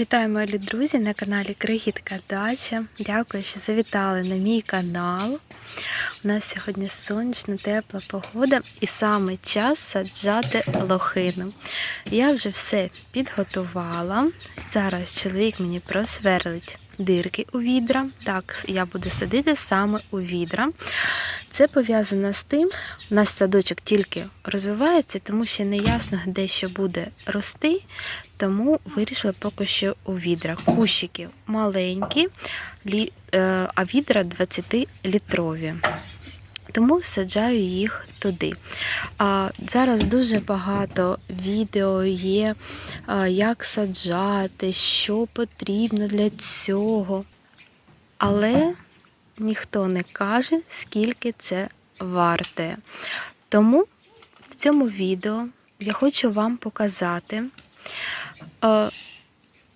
Вітаю, мої друзі, на каналі Крихітка Дача. Дякую, що завітали на мій канал. У нас сьогодні сонячна, тепла погода і саме час саджати лохину. Я вже все підготувала. Зараз чоловік мені просверлить дирки у відра. Так, я буду садити саме у відра. Це пов'язано з тим, у нас садочок тільки розвивається, тому що не ясно, де що буде рости. Тому вирішила поки що у відра. Кущики маленькі, е, а відра 20-літрові. Тому саджаю їх туди. А, зараз дуже багато відео є, а, як саджати, що потрібно для цього. Але ніхто не каже, скільки це вартує. Тому в цьому відео я хочу вам показати, е,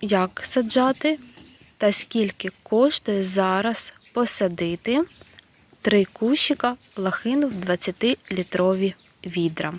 як саджати та скільки коштує зараз посадити три кущика лахину в 20-літрові відра.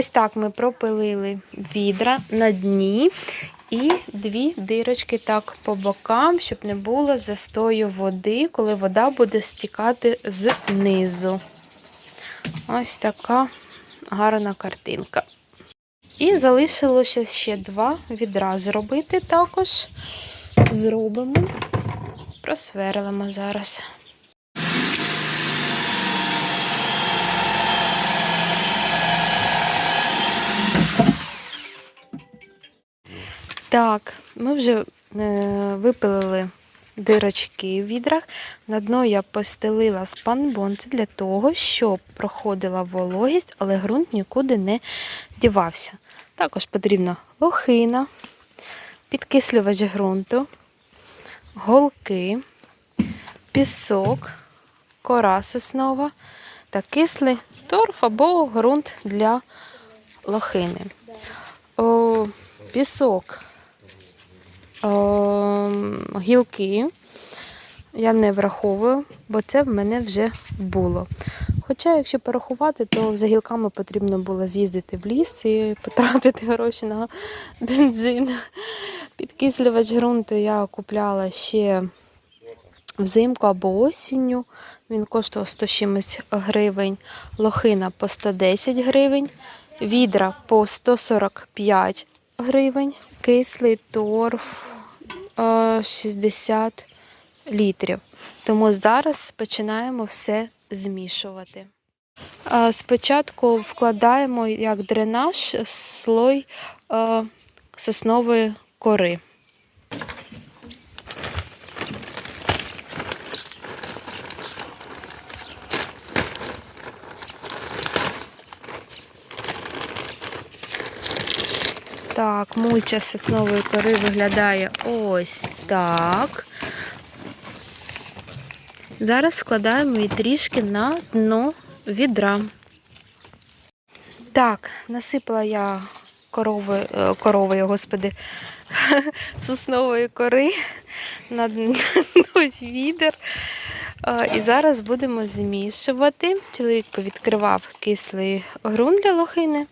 Ось так ми пропилили відра на дні і дві дирочки так по бокам, щоб не було застою води, коли вода буде стікати знизу. Ось така гарна картинка. І залишилося ще два відра зробити також. Зробимо, просверлимо зараз. Так, ми вже е, випилили дирочки в відрах. На дно я постелила спанбон. Це для того, щоб проходила вологість, але ґрунт нікуди не дівався. Також потрібна лохина, підкислювач ґрунту, голки, пісок, кора соснова та кислий торф або ґрунт для лохини. О, пісок гілки я не враховую, бо це в мене вже було. Хоча, якщо порахувати, то за гілками потрібно було з'їздити в ліс і потратити гроші на бензин. Підкислювач ґрунту я купляла ще взимку або осінню. Він коштував 100 чимось гривень, лохина по 110 гривень, відра по 145 гривень, кислий торф е, 60 літрів. Тому зараз починаємо все змішувати. Е, Спочатку вкладаємо як дренаж слой е, соснової кори. Так, мульча соснової кори виглядає ось так. Зараз складаємо її трішки на дно відра. Так, насипала я корови, е, коровою, господи, соснової кори на дно відер. Е, І зараз будемо змішувати. Чоловік повідкривав кислий ґрунт для лохини.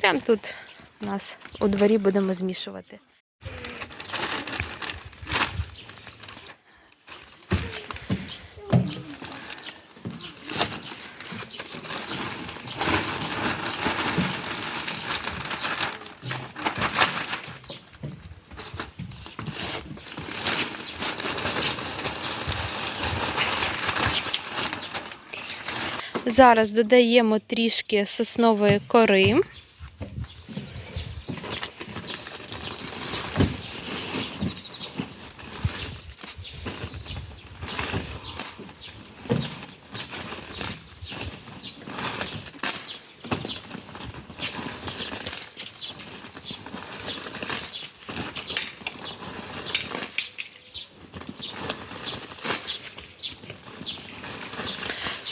Прямо тут у нас у дворі будемо змішувати. Зараз додаємо трішки соснової кори.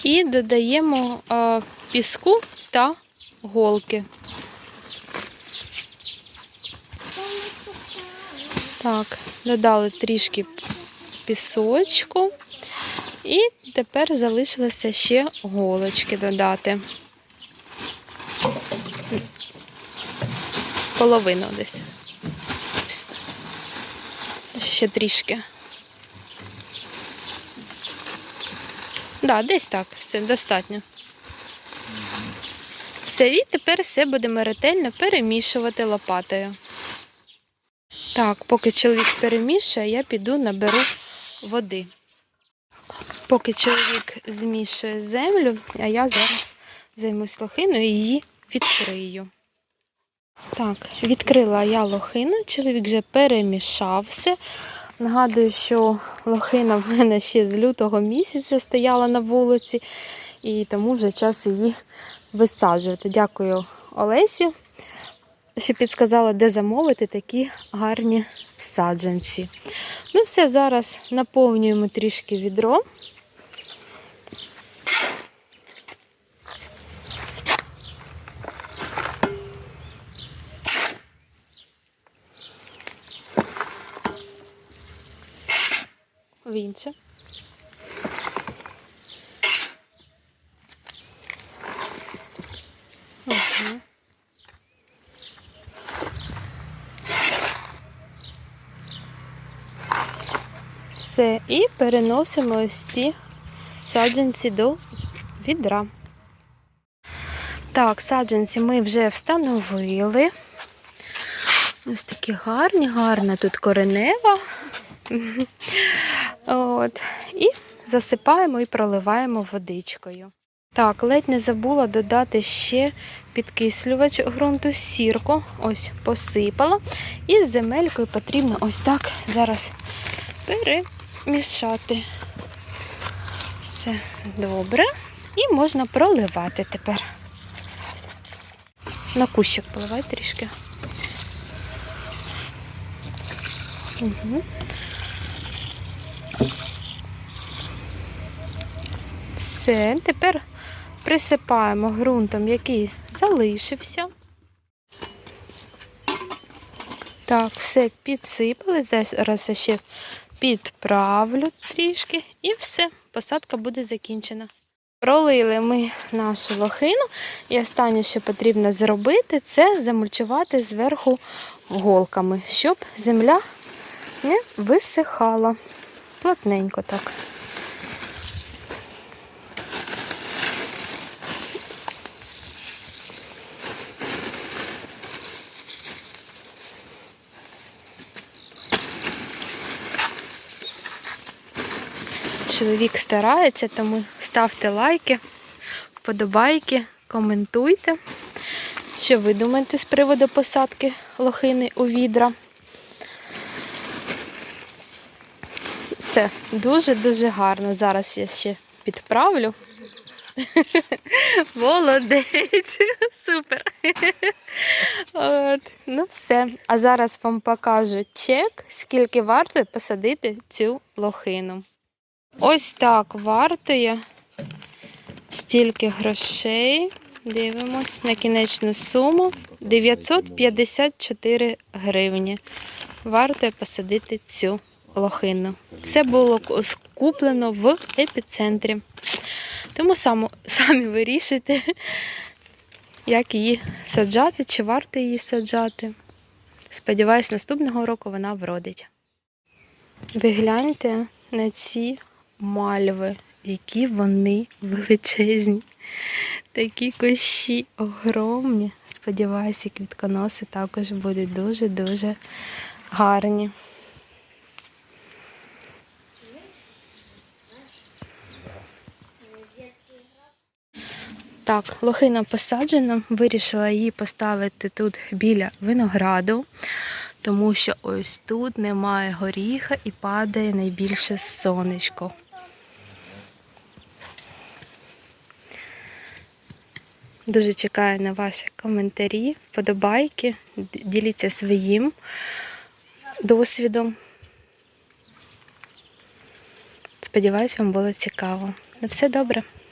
І додаємо е, піску та голки. Так, додали трішки пісочку. І тепер залишилося ще голочки додати. Половину десь. Ще трішки. Да, десь так, все достатньо. Все, і тепер все будемо ретельно перемішувати лопатою. Так, поки чоловік перемішує, я піду наберу води. Поки чоловік змішує землю, а я зараз займусь лохиною і її відкрию. Так, відкрила я лохину, чоловік вже перемішав все. Нагадую, що лохина в мене ще з лютого місяця стояла на вулиці, і тому вже час її висаджувати. Дякую Олесі, що підсказала, де замовити такі гарні саджанці. Ну, все, зараз наповнюємо трішки відро. В інше. Угу. Все, і переносимо ось ці саджанці до відра. Так, саджанці ми вже встановили. Ось такі гарні, гарна тут коренева. От. І засипаємо і проливаємо водичкою. Так, ледь не забула додати ще підкислювач ґрунту сірку. Ось посипала. І з земелькою потрібно ось так зараз перемішати. Все добре. І можна проливати тепер. На кущик поливай трішки. Угу. Все, тепер присипаємо ґрунтом, який залишився. Так, все підсипали. Зараз ще підправлю трішки і все, посадка буде закінчена. Пролили ми нашу лохину, і останнє, що потрібно зробити, це замульчувати зверху голками, щоб земля не висихала. Плотненько так. Чоловік старається, тому ставте лайки, вподобайки, коментуйте. Що ви думаєте з приводу посадки лохини у відра? Все дуже-дуже гарно. Зараз я ще підправлю. Молодець, супер. От, ну все. А зараз вам покажу чек, скільки варто посадити цю лохину. Ось так вартує стільки грошей. Дивимось на кінечну суму 954 гривні. Варто посадити цю лохину. Все було куплено в епіцентрі. Тому само, самі вирішуйте, як її саджати, чи варто її саджати. Сподіваюсь, наступного року вона вродить. Ви гляньте на ці мальви, які вони величезні. Такі кущі огромні. Сподіваюся, квітконоси також будуть дуже-дуже гарні. Так, лохина посаджена, вирішила її поставити тут біля винограду, тому що ось тут немає горіха і падає найбільше сонечко. Дуже чекаю на ваші коментарі, вподобайки, діліться своїм досвідом. Сподіваюсь, вам було цікаво. На все добре.